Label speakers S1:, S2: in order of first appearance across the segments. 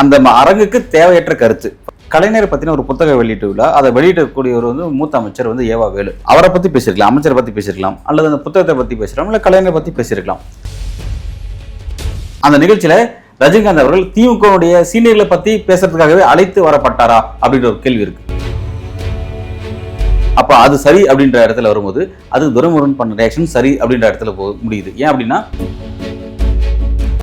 S1: அந்த அரங்குக்கு தேவையற்ற கருத்து. கலைஞரை பத்தின ஒரு புத்தக வெளியீட்டு விழா அதை வெளியிடக்கூடியவர் வந்து மூத்த அமைச்சர் வந்து ஏவா வேலு. அவரை பத்தி பேசியிருக்கலாம் அமைச்சரை பத்தி பேசியிருக்கலாம் அல்லது அந்த புத்தகத்தை பத்தி பேசிருக்கலாம் இல்ல கலைஞரை பத்தி பேசியிருக்கலாம் அந்த நிகழ்ச்சியில ரஜினிகாந்த் அவர்கள் திமுகவுடைய சீனியர்களை பத்தி பேசுறதுக்காகவே அழைத்து வரப்பட்டாரா அப்படின்ற ஒரு கேள்வி இருக்கு. அப்ப அது சரி அப்படின்ற இடத்துல வரும்போது அது துரைமுருகன் பண்ண ரியாக்ஷன் சரி அப்படின்ற இடத்துல முடியுது. ஏன் அப்படின்னா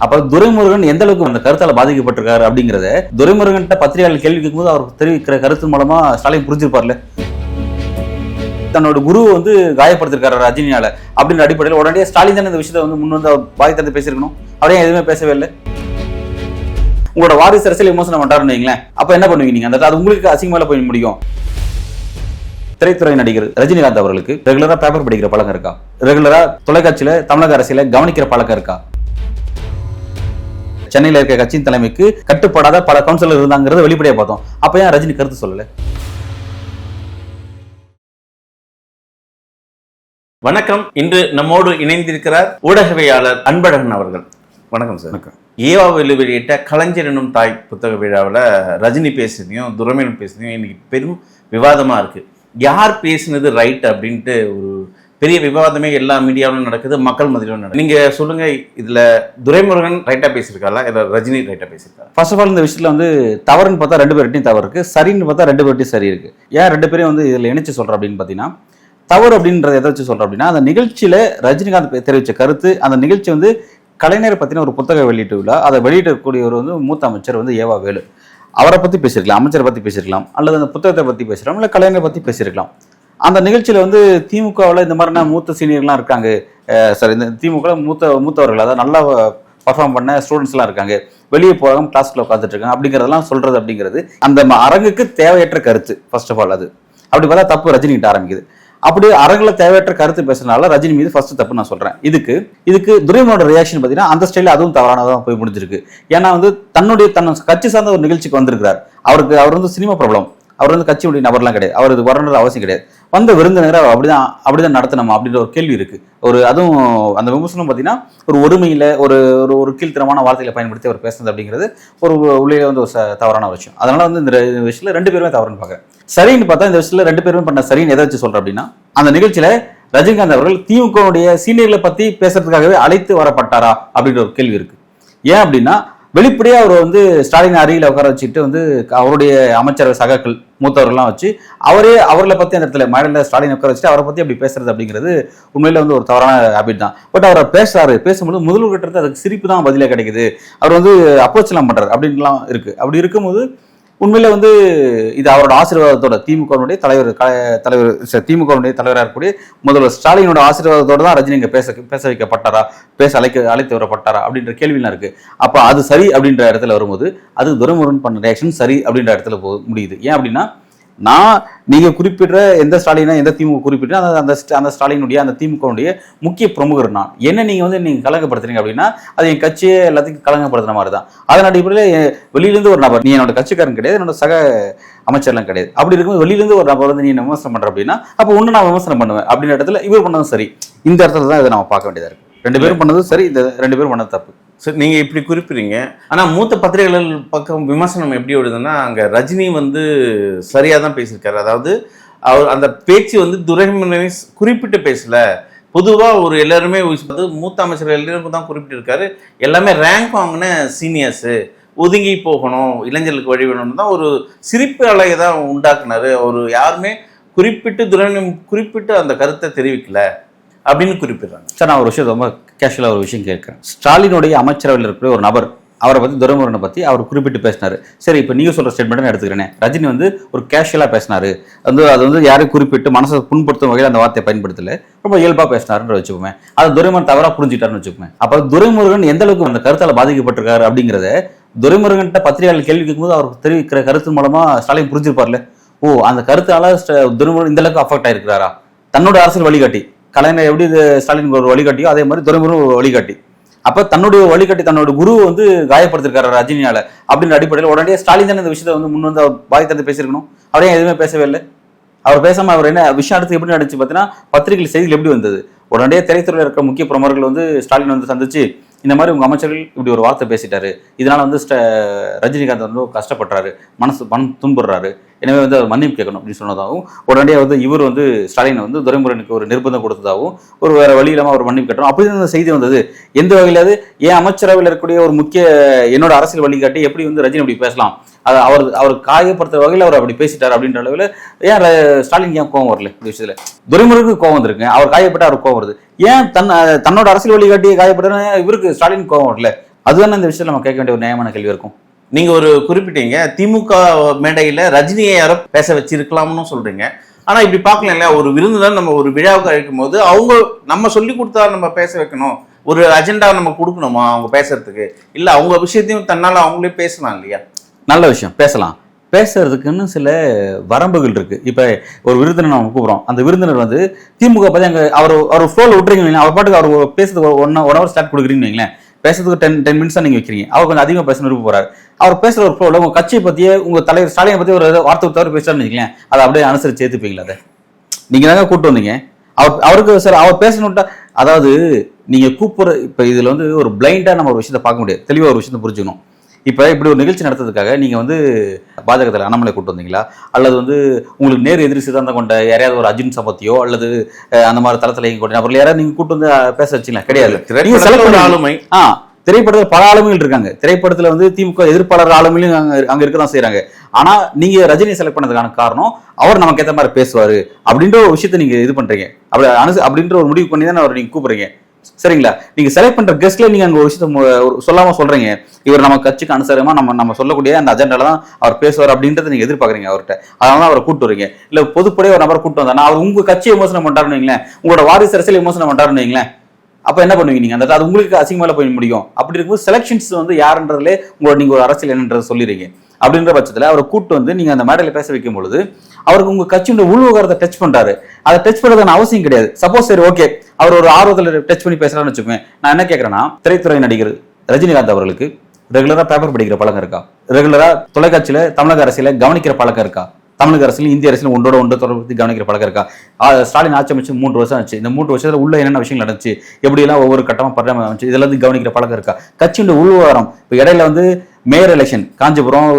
S1: அப்ப துரைமுருகன் எந்த அளவுக்கு அந்த கருத்தால பாதிக்கப்பட்டிருக்காரு அப்படிங்கறத துரைமுருகன் பத்திரிகையாளர் கேள்வி கேட்கும்போது அவர் தெரிவிக்கிற கருத்து மூலமா ஸ்டாலின் புரிஞ்சிருப்பார்ல. தன்னோட குரு வந்து காயப்படுத்திருக்காரு ரஜினியால அப்படின்ற அடிப்படையில் உடனே ஸ்டாலின் தானே இந்த விஷயத்தை வந்து முன் வந்து தந்து பேசியிருக்கணும். அப்படியே எதுவுமே பேசவே இல்லை. உங்களோட வாரிசு அரசியல் விமர்சனம் பண்றாருன்னு வைங்களேன். அப்ப என்ன பண்ணுவீங்க நீங்க? அந்த அது உங்களுக்கு அசிங்கமால போய் முடியும். திரைத்துறை நடிகர் ரஜினிகாந்த் அவர்களுக்கு ரெகுலரா பேப்பர் படிக்கிற பழக்கம் இருக்கா? ரெகுலரா தொலைக்காட்சியில தமிழக அரசியல கவனிக்கிற பழக்கம் இருக்கா? சென்னையில இருக்க கட்சியின் தலைமைக்கு கட்டுப்படாத பல கவுன்சிலர் இருந்தாங்கிறத வெளிப்படையா பார்த்தோம். அப்ப ஏன் ரஜினி கருத்து சொல்லல?
S2: வணக்கம். இன்று நம்மோடு இணைந்திருக்கிறார் ஊடகவியாளர் அன்பழகன் அவர்கள். வணக்கம் சார்
S1: வணக்கம்.
S2: ஏவாவில் வெளியிட்ட கலைஞர் எனும் தாய் புத்தக விழாவில் ரஜினி பேசுனதையும் துரமேனும் பேசுனதையும் இன்னைக்கு பெரும் விவாதமா இருக்கு. யார் பேசினது ரைட் அப்படின்ட்டு ஒரு பெரிய விவாதமே எல்லா மீடியாவிலும் நடக்குது மக்கள் மத்தியிலும் நடக்குது. நீங்க சொல்லுங்க இதுல துரைமுருகன் ரைட்டா பேசியிருக்காரா? இல்ல ரஜினி ரைட்டா பேசியிருக்காரா?
S1: ஃபர்ஸ்ட் ஆஃப் ஆல் இந்த விஷயத்துல வந்து தவறுன்னு பார்த்தா ரெண்டு பேர்ட்டையும் தவறு இருக்கு. சரின்னு பார்த்தா ரெண்டு பேர்ட்டையும் சரி இருக்கு. ஏன் ரெண்டு பேரையும் வந்து இதுல இணைச்சு சொல்றேன் அப்படின்னு பார்த்தீங்கன்னா தவறு அப்படின்றத எதை வச்சு சொல்றேன் அப்படின்னா அந்த நிகழ்ச்சியில ரஜினிகாந்த் தெரிவித்த தெரிவிச்ச கருத்து அந்த நிகழ்ச்சி வந்து கலைஞரை பத்தின ஒரு புத்தக வெளியீட்டு விழா அதை வெளியிடக்கூடியவர் வந்து மூத்த அமைச்சர் வந்து ஏவா வேலு. அவரை பத்தி பேசியிருக்கலாம் அமைச்சரை பத்தி பேசியிருக்கலாம் அல்லது அந்த புத்தகத்தை பத்தி பேசிருக்கலாம் இல்ல கலைஞரை பத்தி பேசியிருக்கலாம். அந்த நிகழ்ச்சியில வந்து திமுகவில் இந்த மாதிரினா மூத்த சீனியர்லாம் இருக்காங்க. சார் இந்த திமுக மூத்த மூத்தவர்கள் அதாவது நல்லா பர்ஃபார்ம் பண்ண ஸ்டூடெண்ட்ஸ்லாம் இருக்காங்க. வெளியே போகிறாங்க கிளாஸ்ல உட்காந்துட்டு இருக்காங்க. அப்படிங்கிறதெல்லாம் சொல்றது அப்படிங்கிறது அந்த ம- அரங்குக்கு தேவையற்ற கருத்து ஃபர்ஸ்ட் ஆஃப் ஆல் அது. அப்படி பார்த்தா தப்பு ரஜினிகிட்ட ஆரம்பிக்குது. அப்படி அரங்கில் தேவையற்ற கருத்து பேசுறதுனால ரஜினி மீது ஃபர்ஸ்ட் தப்பு நான் சொல்றேன். இதுக்கு இதுக்கு துரைமனோட ரியாக்ஷன் பார்த்தீங்கன்னா அந்த ஸ்டைலில் அதுவும் தவறானதாக போய் முடிஞ்சிருக்கு. ஏன்னா வந்து தன்னுடைய தன் கட்சி சார்ந்த ஒரு நிகழ்ச்சிக்கு வந்திருக்கிறார். அவருக்கு அவர் வந்து சினிமா ப்ராப்ளம் அவர் வந்து கட்சியுடைய நபர்லாம் கிடையாது. அவர் இது வரணுன்ற அவசியம் கிடையாது. வந்த விருந்தினரை அவர் அப்படிதான் அப்படிதான் நடத்தணுமா அப்படின்ற ஒரு கேள்வி இருக்கு. ஒரு அதுவும் அந்த விமர்சனம் பார்த்தீங்கன்னா ஒரு ஒருமையில ஒரு ஒரு ஒரு கீழ்த்தரமான வார்த்தைகளை பயன்படுத்தி அவர் பேசுனது அப்படிங்கிறது ஒரு உள்ளே வந்து ஒரு தவறான ஒரு விஷயம். அதனால வந்து இந்த விஷயத்துல ரெண்டு பேருமே தவறுன்னு பாக்குறேன் சரின்னு பார்த்தா இந்த விஷயத்துல ரெண்டு பேருமே பண்ண சரின்னு எதை வச்சு சொல்றேன் அப்படின்னா அந்த நிகழ்ச்சியில ரஜினிகாந்த் அவர்கள் திமுகவுடைய சீனியர்களை பத்தி பேசுறதுக்காகவே அழைத்து வரப்பட்டாரா அப்படின்ற ஒரு கேள்வி இருக்கு. ஏன் அப்படின்னா வெளிப்படையாக அவர் வந்து ஸ்டாலின் அருகில் உட்கார வச்சுட்டு வந்து அவருடைய அமைச்சர் சகாக்கள் மூத்தவர்கள்லாம் வச்சு அவரே அவர்களை பற்றி அந்த இடத்துல மேடல ஸ்டாலின் உட்கார வச்சுட்டு அவரை பற்றி அப்படி பேசுறது அப்படிங்கிறது உண்மையில் வந்து ஒரு தவறான ஹாபிட் தான். பட் அவரை பேசுறாரு பேசும்போது முதல்வர்கிட்ட இருந்து அதுக்கு சிரிப்பு தான் பதிலாக கிடைக்குது. அவர் வந்து அப்ரோச் பண்ணுறாரு அப்படின்லாம் இருக்குது அப்படி இருக்கும்போது உண்மையில வந்து இது அவரோட ஆசீர்வாதத்தோட திமுகவுடைய தலைவர் தலைவர் ச- திமுகவுடைய தலைவராக இருக்கக்கூடிய முதல்வர் ஸ்டாலினோட ஆசீர்வாதத்தோட தான் ரஜினி இங்கே பேச பேச வைக்கப்பட்டாரா? பேச அழைக்க அழைத்து வரப்பட்டாரா? அப்படின்ற கேள்விலாம் இருக்கு. அப்போ அது சரி அப்படின்ற இடத்துல வரும்போது அது துரைமுருகன் பண்ண ரியாக்ஷன் சரி அப்படின்ற இடத்துல போ முடியுது. ஏன் அப்படின்னா நான் நீங்க குறிப்பிடுற எந்த ஸ்டாலினா எந்த திமுக குறிப்பிட்டு அந்த அந்த அந்த ஸ்டாலினுடைய அந்த திமுகவுடைய முக்கிய பிரமுகர் நான். என்ன நீங்க வந்து நீங்க கலங்கப்படுத்துறீங்க அப்படின்னா அது என் கட்சியே எல்லாத்தையும் கலங்கப்படுத்துற மாதிரி தான் அதன் அடிப்படையில் வெளியிலிருந்து ஒரு நபர் நீ என்னோட கட்சிக்காரன் கிடையாது என்னோட சக அமைச்சர்லாம் கிடையாது. அப்படி இருக்கும்போது வெளியிலிருந்து ஒரு நபர் வந்து நீ விமர்சனம் பண்ற அப்படின்னா அப்போ ஒன்று நான் விமர்சனம் பண்ணுவேன். அப்படின்ற இடத்துல இவர் பண்ணதும் சரி. இந்த இடத்துல தான் இதை நம்ம பார்க்க வேண்டியதா இருக்கு. ரெண்டு பேரும் பண்ணதும் சரி இந்த ரெண்டு பேரும் பண்ணது தப்பு.
S2: சரி நீங்கள் இப்படி குறிப்பிடுறீங்க. ஆனால் மூத்த பத்திரிகைகள் பக்கம் விமர்சனம் எப்படி வருதுன்னா அங்கே ரஜினி வந்து சரியாக தான் பேசியிருக்காரு. அதாவது அவர் அந்த பேச்சு வந்து துரைமுனை குறிப்பிட்டு பேசல. பொதுவாக ஒரு எல்லாருமே வந்து மூத்த அமைச்சர்கள் எல்லாருக்கும் தான் குறிப்பிட்டிருக்காரு. எல்லாமே ரேங்க் வாங்கின சீனியர்ஸு ஒதுங்கி போகணும் இளைஞர்களுக்கு வழி வேணும்னு தான் ஒரு சிரிப்பு அலையை தான் உண்டாக்குனாரு. ஒரு யாருமே குறிப்பிட்டு துரைமுருகன் குறிப்பிட்டு அந்த கருத்தை தெரிவிக்கல. அப்படின்னு குறிப்பிடுறாங்க.
S1: சார் நான் ஒரு விஷயம் ரொம்ப கேஷுவலாக ஒரு விஷயம் கேட்குறேன். ஸ்டாலினுடைய அமைச்சரவையில் இருக்கக்கூடிய ஒரு நபர் அவரை பற்றி துரைமுருகனை பற்றி அவர் குறிப்பிட்டு பேசினாரு. சரி இப்போ நீங்கள் சொல்கிற ஸ்டேட்மெண்ட் எடுத்துக்கிறேன். ரஜினி வந்து ஒரு கேஷுவலாக பேசினாரு. வந்து அது வந்து யாரையும் குறிப்பிட்டு மனசை புண்படுத்தும் வகையில் அந்த வார்த்தையை பயன்படுத்தலை. ரொம்ப இயல்பாக பேசினாருன்னு வச்சுக்கோமே. அது துரைமுருகன் தவறாக புரிஞ்சுட்டாருன்னு வச்சுக்கோமே. அப்போ துரைமுருகன் எந்த அளவுக்கு அந்த கருத்தால் பாதிக்கப்பட்டிருக்காரு அப்படிங்கிறத துரைமுருகன்கிட்ட பத்திரிகையாளர் கேள்வி கேட்கும்போது அவர் தெரிவிக்கிற கருத்து மூலமாக ஸ்டாலின் புரிஞ்சிருப்பார்ல ஓ அந்த கருத்தால துரைமுருகன் இந்த அளவுக்கு அஃபெக்ட் ஆயிருக்கிறாரா? தன்னோட அரசியல் வழிகாட்டி. கலைஞர் எப்படி இது ஸ்டாலின் ஒரு வழிகாட்டியோ அதே மாதிரி துரைமுருகன் ஒரு வழிகாட்டி. அப்ப தன்னுடைய வழிகாட்டி தன்னோட குரு வந்து காயப்படுத்திருக்காரு ரஜினியால அப்படின்ற அடிப்படையில் உடனே ஸ்டாலின் தானே இந்த விஷயத்தை வந்து முன் வந்து அவர் தந்து பேசியிருக்கணும். அவரே எதுவுமே பேசவே இல்லை. அவர் பேசாம அவர் என்ன விஷயம் அடுத்து எப்படி நடந்துச்சு பார்த்தீங்கன்னா பத்திரிகை செய்திகள் எப்படி வந்தது? உடனடியே திரைத்துறையில் இருக்கிற முக்கிய பிரமுகர்கள் வந்து ஸ்டாலின் வந்து சந்திச்சு இந்த மாதிரி உங்கள் அமைச்சர்கள் இப்படி ஒரு வார்த்தை பேசிட்டாரு. இதனால் வந்து ஸ்ட- ரஜினிகாந்த் வந்து கஷ்டப்படுறாரு. மனசு மனம் துன்புறாரு எனவே வந்து அவர் மன்னிப்பு கேட்கணும் அப்படின்னு சொன்னதாகவும் உடனடியாக வந்து இவர் வந்து ஸ்டாலின் வந்து துரைமுருகனுக்கு ஒரு நிர்பந்தம் கொடுத்ததாகவும் ஒரு வேறு வழி இல்லாமல் அவர் மன்னிப்பு கேட்டோம். அப்படி அந்த செய்தி வந்தது. எந்த வகையிலாவது ஏன் அமைச்சரவையில் இருக்கக்கூடிய ஒரு முக்கிய என்னோட அரசியல் வழிகாட்டி எப்படி வந்து ரஜினி அப்படி பேசலாம்? அது அவர் அவர் காயப்படுத்துற வகையில் அவர் அப்படி பேசிட்டார் அப்படின்ற அளவில் ஏன் ஸ்டாலின் ஏன் கோவம் வரல இந்த விஷயத்தில்? துரைமுருகனுக்கு கோவம் வந்திருக்கு. அவர் காயப்பட்ட அவர் கோவம் வருது. ஏன் தன் தன்னோட அரசியல் வழிகாட்டி காயப்பட்ட இவருக்கு ஸ்டாலின் கோவம் வரல? அதுதானே இந்த விஷயத்தில் நம்ம கேட்க வேண்டிய ஒரு நியாயமான கேள்வி இருக்கும்.
S2: நீங்க ஒரு குறிப்பிட்டீங்க திமுக மேடையில ரஜினியை யாரோ பேச வச்சிருக்கலாம்னு சொல்றீங்க. ஆனா இப்படி பார்க்கலாம் இல்லையா? ஒரு விருந்தினர் நம்ம ஒரு விழாவுக்கு அழைக்கும் போது அவங்க நம்ம சொல்லி கொடுத்தா நம்ம பேச வைக்கணும். ஒரு அஜெண்டா நம்ம கொடுக்கணுமா அவங்க பேசுறதுக்கு? இல்ல அவங்க விஷயத்தையும் தன்னால அவங்களே பேசலாம் இல்லையா?
S1: நல்ல விஷயம். பேசலாம். பேசுறதுக்குன்னு சில வரம்புகள் இருக்கு. இப்போ ஒரு விருந்தினர் நம்ம கூப்பிட்றோம். அந்த விருந்தினர் வந்து திமுக பற்றி அங்கே அவர் அவர் ஃபோல் விட்டுறீங்க அவர் பாட்டுக்கு அவர் பேசுறது ஒன் ஒன் ஹவர் ஸ்டார்ட் கொடுக்குறீங்கன்னு வைங்களேன். பேசுறதுக்கு டென் டென் மினிட்ஸ் தான் வைக்கிறீங்க. அவர் கொஞ்சம் அதிகமாக பேச விரும்ப போறாரு. அவர் பேசுகிற ஒரு ஃப்ளோல உங்கள் கட்சியை பற்றியே உங்கள் தலைவர் ஸ்டாலினை பற்றி ஒரு வார்த்தை தவிர பேசுறாருன்னு வைங்களேன். அதை அப்படியே அனுசரிச்சு சேர்த்துப்பீங்களா அதை? நீங்கள் தாங்க கூப்பிட்டு வந்தீங்க? அவர் அவருக்கு சார் அவர் பேசணுட்டா அதாவது நீங்கள் கூப்பிட்ற இப்போ இதில் வந்து ஒரு பிளைண்டாக நம்ம ஒரு விஷயத்தை பார்க்க முடியாது. தெளிவாக ஒரு விஷயத்தை புரிஞ்சுக்கணும். இப்ப இப்படி ஒரு நிகழ்ச்சி நடத்துறதுக்காக நீங்க வந்து பாஜகத்தில் அண்ணாமலை கூட்டு வந்தீங்களா? அல்லது வந்து உங்களுக்கு நேர் எதிரி சித்தாந்தம் கொண்ட யாரையாவது ஒரு அர்ஜுன் சம்பத்தியோ அல்லது அந்த மாதிரி தளத்துல இயங்க கொண்ட நபர்கள் யாராவது நீங்க கூட்டு வந்து பேச வச்சீங்களா? கிடையாது.
S2: ஆளுமை.
S1: ஆ திரைப்படத்தில் பல ஆளுமைகள் இருக்காங்க. திரைப்படத்துல வந்து திமுக எதிர்ப்பாளர் ஆளுமையும் அங்க அங்க இருக்க தான் செய்றாங்க. ஆனா நீங்க ரஜினி செலக்ட் பண்ணதுக்கான காரணம் அவர் நமக்கு ஏத்த மாதிரி பேசுவாரு அப்படின்ற ஒரு விஷயத்தை நீங்க இது பண்றீங்க. அப்படி அனுசு அப்படின்ற ஒரு முடிவு பண்ணி தான் அவர் நீங்க கூப்பிடுறீங்க. சரிங்களா? நீங்க செலக்ட் பண்ற கெஸ்ட்ல நீங்க அங்க ஒரு விஷயத்த சொல்லாம சொல்றீங்க. இவர் நம்ம கட்சிக்கு அனுசரமா நம்ம நம்ம சொல்லக்கூடிய அந்த அஜெண்டால தான் அவர் பேசுவார் அப்படின்றத நீங்க எதிர்பார்க்கறீங்க அவர்கிட்ட. அதனால அவரை கூட்டு வரீங்க. இல்ல பொதுப்படையே ஒரு நபரை கூட்டு வந்தா அவர் உங்க கட்சியை விமர்சனம் பண்றாருன்னு வைங்களேன். உங்களோட வாரிசு அரசியல் விமர்சனம் பண்றாருன்னு வைங்களேன். அப்ப என்ன பண்ணுவீங்க நீங்க? அந்த அது உங்களுக்கு அசிங்கமால போய் முடியும். அப்படி இருக்கும்போது செலக்ஷன்ஸ் வந்து யாருன்றதுலே உங்களோட நீங்க ஒரு அரசியல் என்னன்றதை சொல்லிடுறீங்க. அப்படின்ற பட்சத்துல அவரை கூட்டு வந்து நீங்க அந்த மேடையில பேச வைக்கும் பொழுது அவருக்கு உங்க கட்சியோட உள்விவகாரத்தை டச் பண்றாரு. அதை டச் பண்றதுக்கான அவசியம் கிடையாது. சப்போஸ் சரி ஓகே அவர் ஒரு ஆர்வத்தில் டச் பண்ணி பேசுறான்னு வச்சுக்கோங்க நான் என்ன கேட்கறேன்னா திரைத்துறை நடிகர் ரஜினிகாந்த் அவர்களுக்கு ரெகுலரா பேப்பர் படிக்கிற பழக்கம் இருக்கா? ரெகுலரா தொலைக்காட்சியில தமிழக அரசியல கவனிக்கிற பழக்கம் இருக்கா? தமிழக அரசியலும் இந்திய அரசியலும் ஒன்றோட ஒன்று தொடர்பு கவனிக்கிற பழக்கம் இருக்கா? ஸ்டாலின் ஆட்சி அமைச்சு மூன்று வருஷம் ஆச்சு. இந்த மூன்று வருஷத்துல உள்ள என்னென்ன விஷயங்கள் நடந்துச்சு? எப்படியெல்லாம் ஒவ்வொரு கட்டமா பரிணாமம் ஆச்சு இதெல்லாம் கவனிக்கிற பழக்கம் இருக்கா? கட்சியோட உள்வாரம் இப்போ இடையில வந்து mayor election Kanchipuram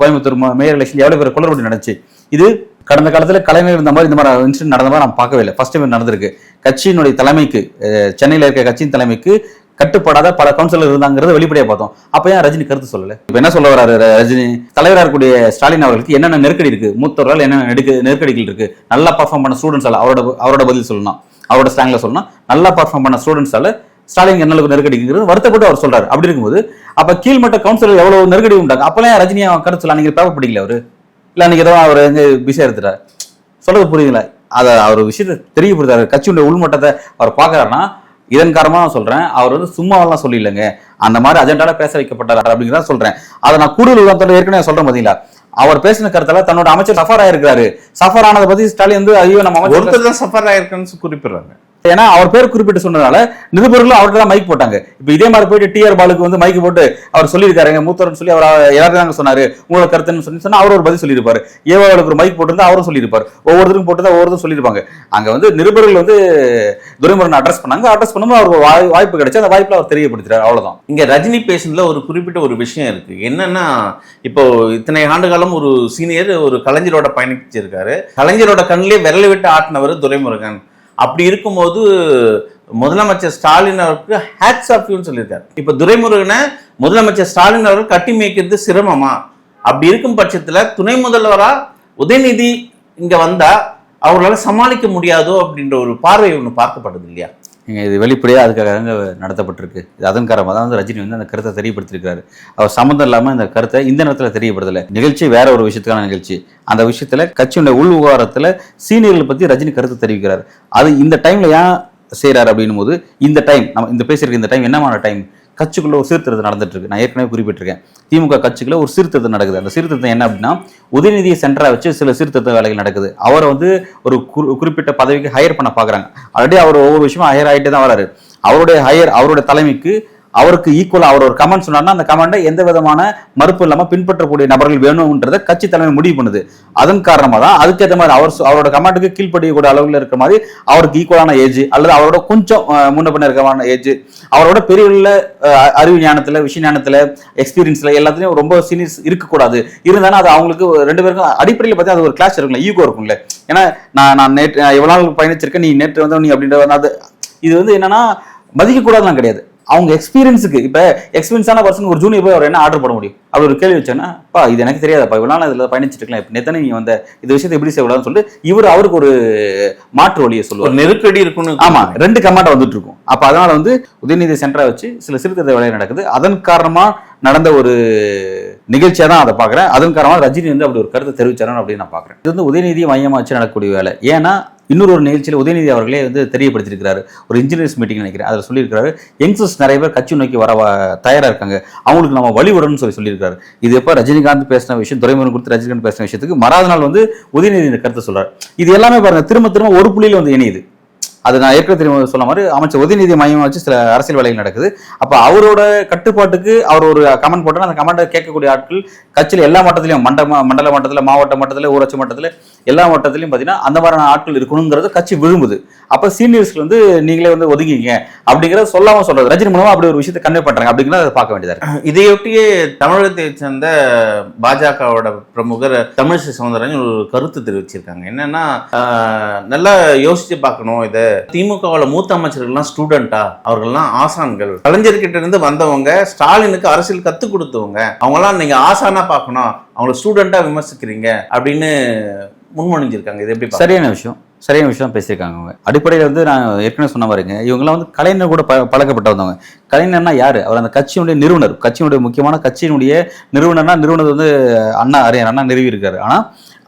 S1: Coimbatore mayor election எவ்வளவு பேர் குளறுபடி நடந்துச்சு? இது கடந்த காலத்தில் கலைஞர் இருந்த மாதிரி இந்த மாதிரி இன்சிடென்ட் நடந்த மாதிரி நான் பார்க்கவே இல்லை. ஃபர்ஸ்ட் டைம் நடந்திருக்கு. கட்சியினுடைய தலைமைக்கு சென்னையில் இருக்க கட்சியின் தலைமைக்கு கட்டுப்படாத பல கவுன்சிலர் இருந்தாங்கிறத வெளிப்படையா பார்த்தோம். அப்ப ஏன் ரஜினி கருத்து சொல்லல? இப்ப என்ன சொல்ல வராரு ரஜினி? தலைவராக இருக்கக்கூடிய ஸ்டாலின் அவர்களுக்கு என்னென்ன நெருக்கடி இருக்கு? மூத்தவர்கள் என்னென்ன நெருக்கடிகள் இருக்கு? நல்லா பர்ஃபார்ம் பண்ண ஸ்டூடெண்ட்ஸால அவரோட அவரோட பதில் சொல்லணும். அவரோட ஸ்லாங்ல சொல்லணும். நல்லா பர்ஃபார்ம் பண்ண ஸ்டூடெண்ட்ஸால ஸ்டாலின் என்ன நெருக்கடிங்கிறது வருத்தப்பட்டு அவர் சொல்றாரு. அப்படி இருக்கும்போது அப்ப கீழ்மட்ட கவுன்சிலர் எவ்வளவு நெருக்கடி உண்டாங்க? அப்பெல்லாம் ரஜினி அவன் கருத்து சொல்லலாம் நீங்க பேப்பர் படிக்கல அவரு? இல்ல நீங்க ஏதோ அவர் வந்து பிஸியா எடுத்துட்டார் சொல்றது புரியுதுங்களா? அதை அவர் விஷயத்தை தெரியப்படுத்தாரு கட்சியுடைய உள்மட்டத்தை அவர் பார்க்கறாருன்னா இதன் காரணமா நான் சொல்றேன் அவர் வந்து சும்மாவெல்லாம் சொல்லிடலங்க அந்த மாதிரி அஜெண்டால பேச வைக்கப்பட்டார் அப்படிங்கிறத சொல்றேன். அதை நான் கூடுதல் உதாரணத்தோட ஏற்கனவே சொல்கிறேன் பார்த்தீங்களா அவர் பேசின கருத்தால தன்னோட அமைச்சர் சஃபர் ஆயிருக்காரு சஃபர் ஆனதை பத்தி ஸ்டாலின் வந்து ஐயோ நம்ம
S2: ஒருத்தர் தான் சஃபர் ஆயிருக்குன்னு குறிப்பிடுறாங்க.
S1: ஏன்னா அவர் பேர் குறிப்பிட்டு சொன்னதால நிருபர்களும் அவர்கிட்ட தான் மைக் போட்டாங்க. இப்போ இதே மாதிரி போயிட்டு டிஆர் பாலுக்கு வந்து மைக் போட்டு அவர் சொல்லியிருக்காருங்க மூத்தவர்னு சொல்லி அவர் எல்லாரும் தாங்க சொன்னாரு உங்களோட கருத்துன்னு சொல்லி சொன்னா அவர் ஒரு பதில் சொல்லியிருப்பாரு. ஏவாளுக்கு ஒரு மைக் போட்டிருந்தா அவரும் சொல்லியிருப்பாரு. ஒவ்வொருத்தருக்கும் போட்டு ஒவ்வொருத்தரும் சொல்லியிருப்பாங்க. அங்க வந்து நிருபர்கள் வந்து துரைமுருகன் அட்ரஸ் பண்ணாங்க. அட்ரஸ் பண்ணும்போது அவருக்கு வாய்- வாய்ப்பு கிடைச்சு அந்த வாய்ப்பில் அவர் தெரியப்படுத்துறாரு அவ்வளவுதான்.
S2: இங்க ரஜினி பேசுனதுல ஒரு குறிப்பிட்ட ஒரு விஷயம் இருக்கு. என்னன்னா இப்போ இத்தனை ஆண்டு காலம் ஒரு சீனியர் ஒரு கலைஞரோட பயணிச்சிருக்காரு. கலைஞரோட கண்ணிலே விரல விட்டு ஆட்டினவர் துரைமுருகன். அப்படி இருக்கும்போது முதலமைச்சர் ஸ்டாலின் அவருக்கு ஹேட்ஸ் ஆஃப்யூன்னு சொல்லியிருக்காரு. இப்போ துரைமுருகனை முதலமைச்சர் ஸ்டாலின் அவர்கள் கட்டி மேய்க்கிறது சிரமமா? அப்படி இருக்கும் பட்சத்தில் துணை முதல்வராக உதயநிதி இங்கே வந்தால் அவர்களால் சமாளிக்க முடியாதோ அப்படின்ற ஒரு பார்வை ஒன்று பார்க்கப்படுது இல்லையா?
S1: நீங்கள் இது வெளிப்படையாக அதுக்காக நடத்தப்பட்டிருக்கு. இது அதன் காரணமாக தான் வந்து ரஜினி வந்து அந்த கருத்தை தெரியப்படுத்திருக்காரு அவர் சம்மந்தம் இல்லாமல் இந்த கருத்தை இந்த நேரத்தில் தெரியப்படுத்தலை. நிகழ்ச்சி வேற ஒரு விஷயத்துக்கான நிகழ்ச்சி. அந்த விஷயத்தில் கட்சியுடைய உள் விவகாரத்தில் சீனியர்கள் பற்றி ரஜினி கருத்தை தெரிவிக்கிறார். அது இந்த டைமில் ஏன் செய்கிறார் அப்படின்னும் போது இந்த டைம் நம்ம இந்த பேசியிருக்க இந்த டைம் என்னமான டைம் கட்சிக்குள்ள ஒரு சீர்திருத்தம் நடந்துட்டு இருக்கு. நான் ஏற்கனவே குறிப்பிட்டிருக்கேன். திமுக கட்சிக்குள்ள ஒரு சீர்திருத்தம் நடக்குது. அந்த சீர்திருத்தம் என்ன அப்படின்னா உதயநிதியை சென்டரா வச்சு சில சீர்திருத்த வேலைகள் நடக்குது. அவரை வந்து ஒரு குறி- குறிப்பிட்ட பதவிக்கு ஹையர் பண்ண பாக்குறாங்க. ஆல்ரெடி அவர் ஒவ்வொரு விஷயமும் ஹையர் ஆகிட்டே தான் வராரு. அவருடைய ஹையர் அவருடைய தலைமைக்கு அவருக்கு ஈக்குவலா அவர் ஒரு கமெண்ட் சொன்னார்னா அந்த கமெண்டை எந்த விதமான மறுப்பு இல்லாம பின்பற்றக்கூடிய நபர்கள் வேணும்ன்றத கட்சி தலைமை முடிவு பண்ணுது. அதன் காரணமா தான் அதுக்கேற்ற மாதிரி அவர் அவரோட கமெண்ட்டுக்கு கீழ்ப்படியக்கூடிய அளவில் இருக்கிற மாதிரி அவருக்கு ஈக்குவலான ஏஜ் அல்லது அவரோட கொஞ்சம் அஹ், முன்ன பின்ன இருக்கிற ஏஜ் அவரோட பெரியவர்கள அறிவு ஞானத்துல விஷய ஞானத்துல எக்ஸ்பீரியன்ஸ்ல எல்லாத்துலயும் ரொம்ப சீனியர்ஸ் இருக்கக்கூடாது. இருந்தாலும் அது அவங்களுக்கு ரெண்டு பேருக்கும் அடிப்படையில் பார்த்தா அது ஒரு கிளாஸ் இருக்கும்ல ஈகோ இருக்கும்ல. ஏன்னா நான் நான் நேற்று எவ்வளோ நாள் பயணிச்சிருக்கேன் நீ நேற்று வந்து நீ அப்படின்ற அது இது வந்து என்னன்னா மதிக்க கூடாதுலாம் கிடையாது. அவங்க எக்ஸ்பீரியன்ஸுக்கு இப்ப எக்ஸ்பீரியன்ஸான பர்சன் ஒரு ஜூனியர் போய் அவர் என்ன ஆர்டர் பண்ண முடியும்? அவர் ஒரு கேள்வி வச்சேன்னா பா இது எனக்கு தெரியாதப்பா இவ்வளவு நாள் இதுல பயணிச்சிட்டு இருக்கலாம் இப்ப நேத்தானே நீ வந்த இந்த விஷயத்தை எப்படி செய்யக்கூடாதுன்னு சொல்லிட்டு இவர் அவருக்கு ஒரு மாற்று வழியை சொல்லுவார்.
S2: ஒரு நெருக்கடி இருக்குன்னு
S1: ஆமா ரெண்டு கமாண்ட் வந்துட்டு இருக்கும். அப்ப அதனால வந்து உதயநிதி சென்டரா வச்சு சில சீர்திருத்த வேலை நடக்குது. அதன் காரணமா நடந்த ஒரு நிகழ்ச்சியாக தான் அதை பார்க்குறேன். அதன் காரணமாக ரஜினி வந்து அப்படி ஒரு கருத்தை தெரிவிச்சாரன் அப்படின்னு நான் பார்க்குறேன். இது வந்து உதயநிதியை மையமாக வச்சு நடக்கக்கூடிய வேலை. ஏன்னா இன்னொரு ஒரு நிகழ்ச்சியில் உதயநிதி அவர்களே வந்து தெரியப்படுத்தியிருக்கிறாரு. ஒரு இன்ஜினியர்ஸ் மீட்டிங் நினைக்கிறேன். அதில் சொல்லியிருக்காரு யங்ஸ்டர்ஸ் நிறைய பேர் கட்சி நோக்கி வர தயாராக இருக்காங்க. அவங்களுக்கு நம்ம வழிவிடணும்னு சொல்லி சொல்லியிருக்காரு இது எப்போ ரஜினிகாந்த் பேசின விஷயம் துரைமுருகன் கொடுத்து ரஜினிகாந்த் பேசின விஷயத்துக்கு மறாத நாள் வந்து உதயநிதி இந்த கருத்தை சொல்கிறார் இது எல்லாமே பாருங்கள் திரும்ப திரும்ப ஒரு புள்ளியில் வந்து இணையுது. அது நான் ஏற்கனவே தெரியும் சொன்ன மாதிரி அமைச்சர் உதயநிதி மையம் வச்சு சில அரசியல் வேலைகள் நடக்குது. அப்போ அவரோட கட்டுப்பாட்டுக்கு அவர் ஒரு கமெண்ட் போட்டால் அந்த கமெண்ட்டை கேட்கக்கூடிய ஆட்கள் கட்சியில் எல்லா மட்டத்திலையும் மண்ட மண்டல மட்டத்தில் மாவட்ட மட்டத்தில் ஊராட்சி மட்டத்தில் எல்லா மட்டத்திலையும் பார்த்தீங்கன்னா அந்த மாதிரியான ஆட்கள் இருக்கணுங்கிறது கட்சி விரும்புது அப்போ சீனியர்ஸ்க்கு வந்து நீங்களே வந்து ஒதுங்கிங்க அப்படிங்கிறத சொல்லாமல் சொல்கிறது ரஜினி மூலமாக அப்படி ஒரு விஷயத்தை கன்வே பண்ணுறாங்க அப்படிங்கிறத அதை பார்க்க வேண்டியதாக
S2: இதையொட்டியே தமிழகத்தை சேர்ந்த பாஜகவோட பிரமுகர் தமிழிசை சவுந்தரராஜன் ஒரு கருத்து தெரிவிச்சிருக்காங்க. என்னன்னா நல்லா யோசிச்சு பார்க்கணும் இதை. திமுகவில் மூத்த அமைச்சர்கள்லாம் ஸ்டூடெண்டா அவர்கள்லாம் ஆசான்கள். கலைஞர்கிட்ட இருந்து வந்தவங்க ஸ்டாலினுக்கு அரசியல் கற்றுக் கொடுத்தவங்க. அவங்கலாம் நீங்க ஆசானா பார்க்கணும். அவங்கள ஸ்டூடெண்டா விமர்சிக்கிறீங்க அப்படின்னு முன்மொழிஞ்சிருக்காங்க. இது எப்படி
S1: சரியான விஷயம். சரியான விஷயம் பேசியிருக்காங்க அவங்க. அடிப்படையில் வந்து நான் ஏற்கனவே சொன்ன பாருங்க இவங்கெல்லாம் வந்து கலைஞர் கூட ப பழக்கப்பட்டு வந்தவங்க. கலைஞர்னா யார்? அவர் அந்த கட்சியினுடைய நிறுவனர். கட்சியினுடைய முக்கியமான கட்சியினுடைய நிறுவனர்னா நிறுவனர் வந்து அண்ணா அறிஞர் அண்ணா நிறுவி இருக்காரு. ஆனால்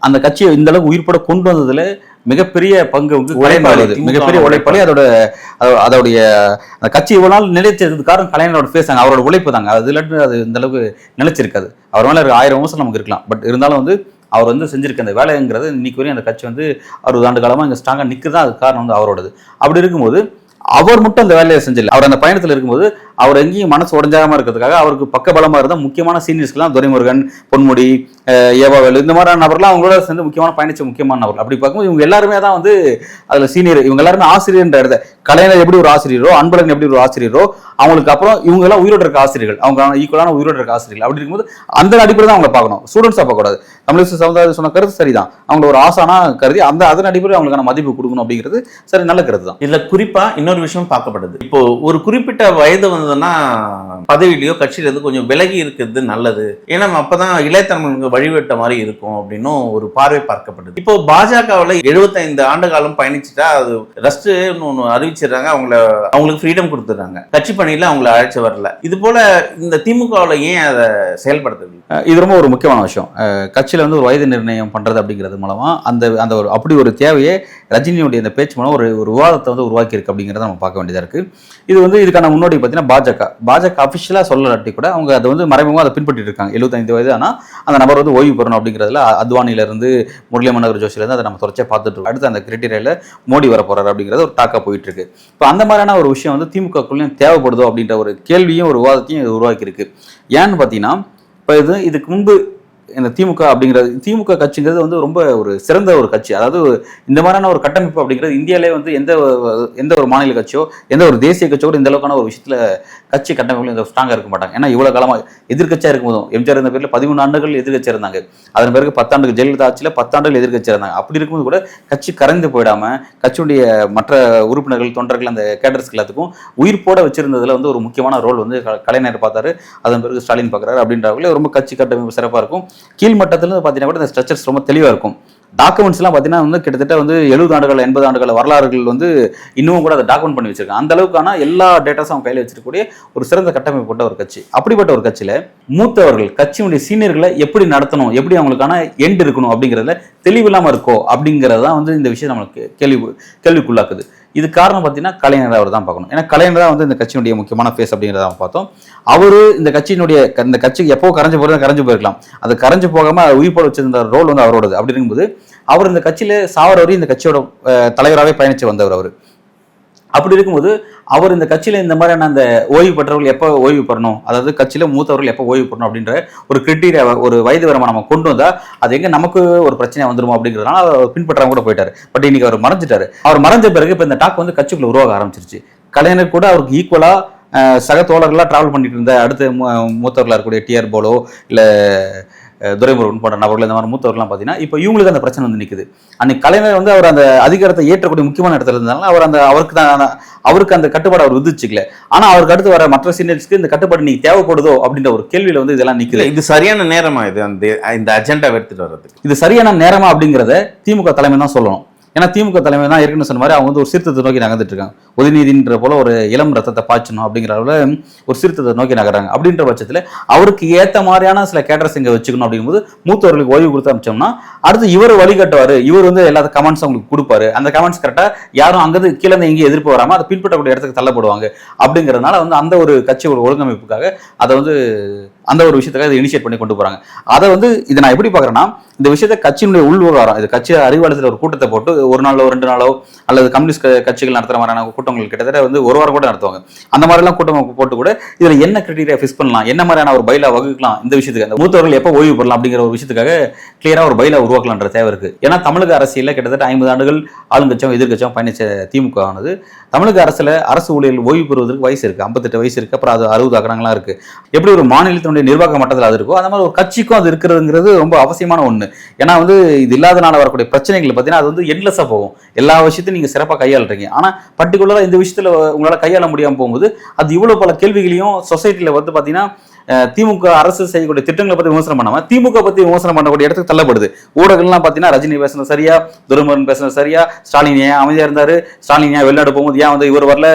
S1: அந்த கட்சியை இந்த அளவுக்கு உயிர்ப்பட கொண்டு வந்ததில் மிகப்பெரிய பங்கு வந்து
S2: உழைப்பாளி,
S1: மிகப்பெரிய உழைப்பாளி அதோட அதோ- அதோடைய அந்த கட்சி இவ்வளவு நாள் நிலைச்சதுக்கு காரணம் கலைஞரோட பேசாங்க அவரோட உழைப்பு தாங்க. அது இல்லாட்டி அது இந்த அளவுக்கு நிலைச்சிருக்காது அவர் மேல ஆயிரம் விமர்சனம் நமக்கு இருக்கலாம். பட் இருந்தாலும் வந்து அவர் வந்து செஞ்சிருக்க அந்த வேலைங்கிறது இன்னைக்கு வரையும் அந்த கட்சி வந்து அறுபது ஆண்டு காலமா இங்க ஸ்ட்ராங்கா நிக்குது அது காரணம் வந்து அவரோடது. அப்படி இருக்கும்போது அவர் மட்டும் அந்த வேலையை செஞ்சில்ல அவர் அந்த பயணத்தில் இருக்கும்போது அவர் எங்கேயும் மனசு உடஞ்சாம இருக்கிறதுக்காக அவருக்கு பக்க பலமாக இருந்த முக்கியமான சீனியர்ஸ்லாம் துரைமுருகன் பொன்முடி ஏவாவேலு இந்த மாதிரியான நபர்லாம் அவங்களோட சேர்ந்து முக்கியமான பயணிச்ச முக்கியமான நபர் அப்படி பார்க்கும்போது இவங்க எல்லாருமே தான் வந்து அதில் சீனியர் இவங்க எல்லாருமே ஆசிரியர்ன்ற இடத்த கலைஞர் எப்படி ஒரு ஆசிரியரோ அன்பழகன் எப்படி ஒரு ஆசிரியரோ அவங்களுக்கு அப்புறம் இவங்க எல்லாம் உயிரோடு இருக்க ஆசிரியர்கள். அவங்க ஈக்குவலான உயிரோடு இருக்க ஆசிரியர்கள். அப்படி இருக்கும்போது அந்த அடிப்படை தான் அவங்களை பார்க்கணும். ஸ்டூடெண்ட்ஸாக பார்க்கக்கூடாது. தமிழிசை சமுதாயம் சொன்ன கருத்து சரிதான். அவங்கள ஒரு ஆசானா கருதி அந்த அதன் அடிப்படையில் அவங்களுக்கான மதிப்பு கொடுக்கணும் அப்படிங்கிறது சரி நல்ல கருத்து தான்
S2: இதில் குறிப்பாக இன்னொரு விஷயம் பார்க்கப்படுது இப்போ ஒரு குறிப்பிட்ட வயது வந்து இருந்ததுன்னா பதவியிலையோ கட்சியில இருந்து கொஞ்சம் விலகி இருக்கிறது நல்லது. ஏன்னா அப்பதான் இளையத்தலைமுறைக்கு வழிவிட்ட மாதிரி இருக்கும் அப்படின்னும் ஒரு பார்வை பார்க்கப்படுது இப்போ பாஜகவில் 75 ஆண்டு காலம் பயணிச்சுட்டா அது ரஸ்ட் ஒன்று அறிவிச்சிடுறாங்க. அவங்கள அவங்களுக்கு ஃப்ரீடம் கொடுத்துட்றாங்க. கட்சி பணியில் அவங்கள அழைச்சி வரல. இது போல இந்த திமுகவில் ஏன் அதை செயல்படுத்துது
S1: இது ரொம்ப ஒரு முக்கியமான விஷயம். கட்சியில் வந்து ஒரு வயது நிர்ணயம் பண்ணுறது அப்படிங்கிறது மூலமாக அந்த அந்த ஒரு அப்படி ஒரு தேவையை ரஜினியுடைய இந்த பேச்சு மூலம் ஒரு ஒரு விவாதத்தை வந்து உருவாக்கியிருக்கு அப்படிங்கிறத நம்ம பார்க்க வேண்டியதாக இருக்குது இது வந்து இதுக்கான முன்னோடி பார்த்தீங்கன்னா பாஜக. பாஜக அஃபிஷியலாக சொல்லலாட்டி கூட. அவங்க அதை வந்து மறைமுகமாக அதை பின்பற்றிட்டு இருக்காங்க. எழுபத்தைந்து வயது ஆனால் அந்த நபர் வந்து ஓய்வு பெறணும் அப்படிங்கிறதுல அத்வானிலேருந்து முரளி மனோகர் ஜோஷிலேருந்து அதை நம்ம தொடர்ச்சியாக பார்த்துட்டு இருக்கோம். அடுத்து அந்த கிரிட்டீரியால மோடி வர போகிறார் அப்படிங்கிறது ஒரு டாக்காக போயிட்டு இருக்கு. இப்போ அந்த மாதிரியான ஒரு விஷயம் வந்து திமுகக்குள்ளேயும் தேவைப்படுதோ அப்படின்ற ஒரு கேள்வியும் ஒரு விவாதத்தையும் இது உருவாக்கியிருக்கு. ஏன்னு பார்த்தீங்கன்னா இப்போ இது இதுக்கு முன்பு இந்த திமுக அப்படிங்கிறது திமுக கட்சிங்கிறது வந்து ரொம்ப ஒரு சிறந்த ஒரு கட்சி. அதாவது இந்த மாதிரியான ஒரு கட்டமைப்பு அப்படிங்கிறது இந்தியாவிலே வந்து எந்த ஒரு- எந்த ஒரு மாநில கட்சியோ எந்த ஒரு தேசிய கட்சியோ கூட இந்த அளவுக்கான ஒரு விஷயத்தில் கட்சி கட்டமைப்புல இந்த ஸ்ட்ராங்காக இருக்க மாட்டாங்க. ஏன்னா இவ்வளோ காலமாக எதிர்கட்சியாக இருக்கும்போதும் எம்ஜிஆர் இருந்த பேரில் பதிமூணு ஆண்டுகள் எதிர்க்கட்சியா இருந்தாங்க. அதன் பிறகு பத்தாண்டுகள் ஜெயலலிதா ஆட்சியில் பத்தாண்டுகள் எதிர்க்கட்சியா இருந்தாங்க. அப்படி இருக்கும்போது கூட கட்சி கரைந்து போயிடாமல் கட்சியுடைய மற்ற உறுப்பினர்கள் தொண்டர்கள் அந்த கேடர்ஸ் எல்லாத்துக்கும் உயிர்ப்போட வச்சிருந்ததில் வந்து ஒரு முக்கியமான ரோல் வந்து கலைஞர் பார்த்தாரு. அதன் பிறகு ஸ்டாலின் பார்க்குறாரு அப்படின்றவங்களே ரொம்ப கட்சி கட்டமைப்பு சிறப்பாக இருக்கும். கீழ்மட்டத்துல இருந்து பார்த்தீங்கன்னா கூட இந்த ஸ்ட்ரக்சர்ஸ் ரொம்ப தெளிவாக இருக்கும். டாக்குமெண்ட்ஸ்லாம் பார்த்தீங்கன்னா வந்து கிட்டத்தட்ட வந்து எழுபது ஆண்டுகள் எண்பது ஆண்டுகள் வரலாறுகள் வந்து இன்னமும் கூட அதை டாக்குமெண்ட் பண்ணி வச்சிருக்காங்க. அந்த அளவுக்கான எல்லா டேட்டாஸும் அவங்க கையில் வச்சிருக்கக்கூடிய ஒரு சிறந்த கட்டமைப்பு கொண்ட ஒரு கட்சி. அப்படிப்பட்ட ஒரு கட்சியில மூத்தவர்கள் கட்சியினுடைய சீனியர்களை எப்படி நடத்தணும் எப்படி அவங்களுக்கான எண்ட் இருக்கணும் அப்படிங்கிறதுல தெளிவில்லாமல் இருக்கோ அப்படிங்கிறது தான் வந்து இந்த விஷயம் நம்மளுக்கு கேள்வி கேள்விக்குள்ளாக்குது. இது காரணம் பார்த்தீங்கன்னா கலைஞர் அவர் தான் பார்க்கணும். ஏன்னா கலைஞர் தான் வந்து இந்த கட்சியினுடைய முக்கியமான ஃபேஸ் அப்படிங்கிறத பார்த்தோம். அவர் இந்த கட்சியினுடைய இந்த கட்சிக்கு எப்போ கரைஞ்சு போகிறது கரைஞ்சு போயிருக்கலாம். அது கரைஞ்சு போகாமல் அதை உயிர்ப்போட வச்சிருந்த ரோல் வந்து அவரோடது. அப்படி இருக்கும்போது அவர் இந்த கட்சியில் சாவர வரையும் இந்த கட்சியோட தலைவராகவே பயணித்து வந்தவர் அவர். அப்படி இருக்கும்போது அவர் இந்த கட்சியில இந்த மாதிரியான அந்த ஓய்வு பெற்றவர்கள் எப்போ ஓய்வு பெறணும்? அதாவது கட்சியில மூத்தவர்கள் எப்போ ஓய்வு பெறணும் அப்படின்ற ஒரு கிரிட்டீரியா ஒரு வயது வரமா நம்ம கொண்டு வந்தா அது எங்க நமக்கு ஒரு பிரச்சனை வந்துருமோ அப்படிங்கிறதுனால அவர் பின்பற்றாம கூட போயிட்டாரு. பட் இன்னைக்கு அவர் மறைஞ்சிட்டாரு. அவர் மறைஞ்ச பிறகு இப்போ இந்த டாக் வந்து கட்சிக்குள்ள உருவாக ஆரம்பிச்சிருச்சு. கலைஞர் கூட அவருக்கு ஈக்குவலா சக தோழர்களாக டிராவல் பண்ணிட்டு இருந்த அடுத்த மூ- இருக்கக்கூடிய டிஆர் போலோ இல்லை துரைமுருகன் போன்ற நபர்கள் இந்த மாதிரி மூத்தவர்கள்லாம் பார்த்தீங்கன்னா இப்போ இவங்களுக்கு அந்த பிரச்சனை வந்து நிற்குது அன்னைக்கு கலைஞர் வந்து அவர் அந்த அதிகாரத்தை ஏற்றக்கூடிய முக்கியமான இடத்துல இருந்தாலும் அவர் அந்த அவருக்கு தான் அவருக்கு அந்த கட்டுப்பாடு அவர் விதிச்சுக்கல. ஆனா அவருக்கு அடுத்து வர மற்ற சீனியர்ஸ்க்கு இந்த கட்டுப்பாடு நீ தேவைப்படுதோ அப்படின்ற ஒரு கேள்வியில வந்து இதெல்லாம் நிக்குது.
S2: இது சரியான நேரமா இது? அந்த இந்த அஜெண்டா எடுத்துட்டு வர்றதுக்கு.
S1: இது சரியான நேரமா அப்படிங்கிறத திமுக தலைமை தான் சொல்லணும். ஏன்னா திமுக தலைமை தான் இருக்குன்னு சொன்ன மாதிரி அவங்க வந்து ஒரு சீர்திருத்தத்தை நோக்கி நகர்ந்துட்டு இருக்காங்க உதயநிதின்ற போல ஒரு இளம் ரத்தத்தை பாய்ச்சணும் அப்படிங்கிற அளவில் ஒரு சீர்திருத்தத்தை நோக்கி நகர்றாங்க. அப்படின்ற பட்சத்தில் அவருக்கு ஏற்ற மாதிரியான சில கேட்டர்ஸ் இங்கே வச்சுக்கணும் அப்படிங்கும்போது மூத்தவர்களுக்கு ஓய்வு கொடுத்து அமிச்சோம்னா அடுத்து இவர் வழிகட்டுவார். இவர் வந்து எல்லா கமெண்ட்ஸ் அவங்களுக்கு கொடுப்பாரு. அந்த கமெண்ட்ஸ் கரெக்டாக யாரும் அங்கேருந்து கீழே எங்கேயும் எதிர்ப்பு வராமல் அதை பின்பற்றக்கூடிய இடத்துக்கு தள்ளப்படுவாங்க. அப்படிங்கிறதுனால வந்து அந்த ஒரு கட்சியோட ஒழுங்கமைப்புக்காக அதை வந்து அந்த ஒரு விஷயத்துக்காக இதை இனிஷியேட் பண்ணி கொண்டு போகிறாங்க அதை வந்து இதை நான் எப்படி பார்க்குறேன்னா இந்த விஷயத்தை கட்சியினுடைய உள் விவகாரம் இது கட்சி அறிவாளத்தில் ஒரு கூட்டத்தை போட்டு ஒரு நாளோ ரெண்டு நாளோ அல்லது கம்யூனிஸ்ட் கட்சிகள் நடத்துற மாதிரியான கூட்டங்கள் கிட்டத்தட்ட வந்து ஒரு வாரம் கூட நடத்துவாங்க. அந்த மாதிரிலாம் கூட்டம் போட்டு கூட இதில் என்ன கிரிட்டீரியா ஃபிக்ஸ் பண்ணலாம் என்ன மாதிரியான ஒரு பயிலாக வகுக்கலாம் இந்த விஷயத்துக்கு அந்த மூத்தவர்கள் எப்போ ஓய்வு பெறலாம் அப்படிங்கிற ஒரு விஷயத்துக்காக கிளியராக ஒரு பயிலாக உருவாக்கலான்ற தேவை இருக்குது ஏன்னா தமிழக அரசியலில் கிட்டத்தட்ட ஐம்பது ஆண்டுகள் ஆளுங்கட்சம் எதிர்கட்சம் பயணித்த திமுக ஆனது தமிழக அரசில் அரசு ஊழியர்கள் ஓய்வு பெறுவதற்கு வயசு இருக்குது ஐம்பத்தெட்டு வயசு இருக்குது அப்புறம் அது அறுபது ஆக்கணங்களாம் இருக்குது எப்படி ஒரு மாநிலத்தினுடைய நிர்வாக மட்டத்தில் அது இருக்கோ அந்த மாதிரி ஒரு கட்சிக்கும் அது இருக்கிறதுங்கிறது ரொம்ப அவசியமான ஒன்று ஏன்னா வந்து இது இல்லாதனால வரக்கூடிய பிரச்சனைகள் பார்த்தீங்கன்னா அது வந்து எண்ட்லெஸ்ஸாக போகும். எல்லா விஷயத்தையும் நீங்கள் சிறப்பாக கையாளுறீங்க. ஆனால் பர்டிகுலராக இந்த விஷயத்தில் உங்களால் கையாள முடியாமல் போகும்போது அது இவ்வளோ பல கேள்விகளையும் சொசைட்டியில் வந்து பார்த்தீங்கன்னா திமுக அரசு செய்யக்கூடிய திட்டங்களை பத்தி விமர்சனம் பண்ணாம திமுக பத்தி விமர்சனம் பண்ணக்கூடிய இடத்துக்கு தள்ளப்படுது. ஊடகங்கள்லாம் பாத்தீங்கன்னா ரஜினி பேசுனது சரியா துரைமுருகன் பேசுனது சரியா ஸ்டாலின் ஏன் அமைதியா இருந்தாரு ஸ்டாலின் ஏன் வெளிநாடு போகும்போது ஏன் வந்து இவர் வரல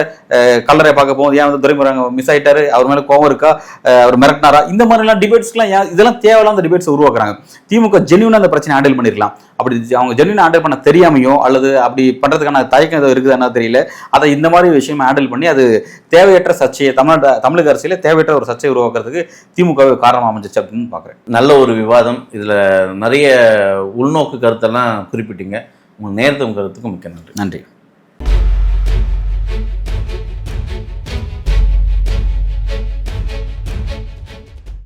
S1: கல்லறை பார்க்க போகும்போது ஏன் வந்து துரைமுருகன் மிஸ் ஆயிட்டாரு அவர் மேல கோவம் இருக்கா அவர் மிரட்டினாரா? இந்த மாதிரி எல்லாம் ஏன் இதெல்லாம் தேவையில்லாத டிபேட்ஸ் உருவாக்குறாங்க. திமுக ஜென்யூனா அந்த பிரச்சனை ஹேண்டில் பண்ணிருக்கலாம். அப்படி அவங்க ஜென்யூன் ஹேண்டில் பண்ண தெரியாமையோ அல்லது அப்படி பண்றதுக்கான தயக்கம் ஏதோ என்ன தெரியல. அதை இந்த மாதிரி விஷயம் ஹேண்டில் பண்ணி அது தேவையற்ற சர்ச்சையை தமிழ்நாடு தமிழக அரசியல தேவையற்ற ஒரு சர்ச்சையை உருவாக்குறதுக்கு திமுக காரணம் அமைஞ்சிச்சு அப்படின்னு பாக்குறேன்
S2: நல்ல ஒரு விவாதம். இதுல நிறைய உள்நோக்கு கருத்தெல்லாம் குறிப்பிட்டீங்க. உங்க நேரத்தும் கருத்துக்கும் மிக்க நன்றி.
S1: நன்றி.